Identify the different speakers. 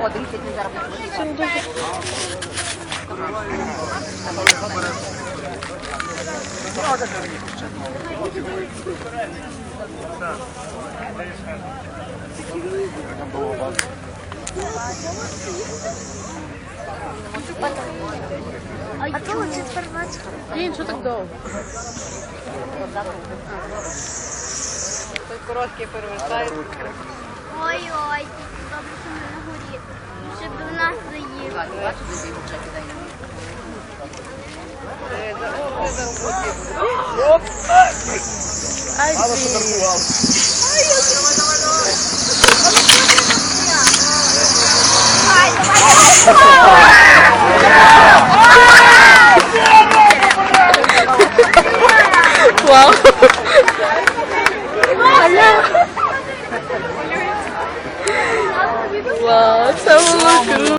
Speaker 1: Один сьогодні зараз.
Speaker 2: А чого четвертачка?
Speaker 3: Блін, що так довго? Той короткий перевертає.
Speaker 2: Ой-ой, добре, що ми на горі. Щоб до нас заїхали.
Speaker 1: Бачиш, де його вже кидає.
Speaker 3: Е, за- о, вже за Wow! Ala! wow, so true!